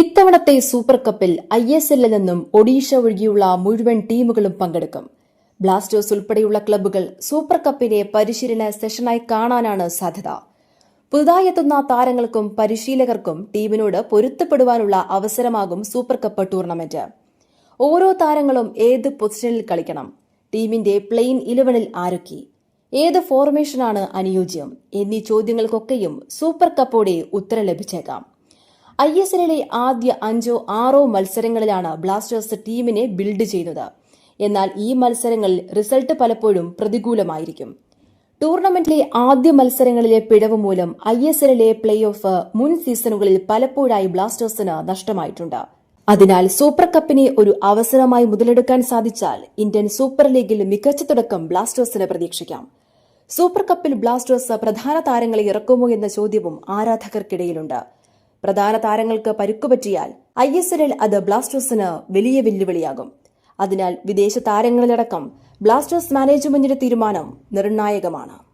ഇത്തവണത്തെ സൂപ്പർ കപ്പിൽ I S എല്ലിൽ നിന്നും ഒഡീഷ ഒഴികെയുള്ള മുഴുവൻ ടീമുകളും പങ്കെടുക്കും. ബ്ലാസ്റ്റേഴ്സ് ഉൾപ്പെടെയുള്ള ക്ലബ്ബുകൾ സൂപ്പർ കപ്പിനെ പരിശീലന സെഷനായി കാണാനാണ് സാധ്യത. പുതുതായി എത്തുന്ന താരങ്ങൾക്കും പരിശീലകർക്കും ടീമിനോട് പൊരുത്തപ്പെടുവാനുള്ള അവസരമാകും സൂപ്പർ കപ്പ് ടൂർണമെന്റ്. ഓരോ താരങ്ങളും ഏത് പൊസിഷനിൽ കളിക്കണം? ടീമിന്റെ പ്ലെയിൻ ഇലവനിൽ ആരൊക്കെ? ഏത് ഫോർമേഷനാണ് അനുയോജ്യം? എന്നീ ചോദ്യങ്ങൾക്കൊക്കെയും സൂപ്പർ കപ്പോടെ ഉത്തരം ലഭിച്ചേക്കാം. ഐ എസ് എല്ലിലെ ആദ്യ അഞ്ചോ ആറോ മത്സരങ്ങളിലാണ് ബ്ലാസ്റ്റേഴ്സ് ടീമിനെ ബിൽഡ് ചെയ്യുന്നത് എന്നാൽ ഈ മത്സരങ്ങളിൽ റിസൾട്ട് പലപ്പോഴും പ്രതികൂലമായിരിക്കും. ടൂർണമെന്റിലെ ആദ്യ മത്സരങ്ങളിലെ പിഴവ് മൂലം ഐ എസ് എല്ലിലെ പ്ലേ ഓഫ് മുൻ സീസണുകളിൽ പലപ്പോഴായി ബ്ലാസ്റ്റേഴ്സിന് നഷ്ടമായിട്ടുണ്ട്. അതിനാൽ സൂപ്പർ കപ്പിനെ ഒരു അവസരമായി മുതലെടുക്കാൻ സാധിച്ചാൽ ഇന്ത്യൻ സൂപ്പർ ലീഗിൽ മികച്ച തുടക്കം ബ്ലാസ്റ്റേഴ്സിന് പ്രതീക്ഷിക്കാം. സൂപ്പർ കപ്പിൽ ബ്ലാസ്റ്റേഴ്സ് പ്രധാന താരങ്ങളെ ഇറക്കുമോ എന്ന ചോദ്യവും ആരാധകർക്കിടയിലുണ്ട്. പ്രധാന താരങ്ങൾക്ക് പരുക്കുപറ്റിയാൽ ഐ എസ് എല്ലിൽ അത് ബ്ലാസ്റ്റേഴ്സിന് വലിയ വെല്ലുവിളിയാകും. അതിനാൽ വിദേശ താരങ്ങളിലടക്കം ബ്ലാസ്റ്റേഴ്സ് മാനേജ്മെന്റിന്റെ തീരുമാനം നിർണായകമാണ്.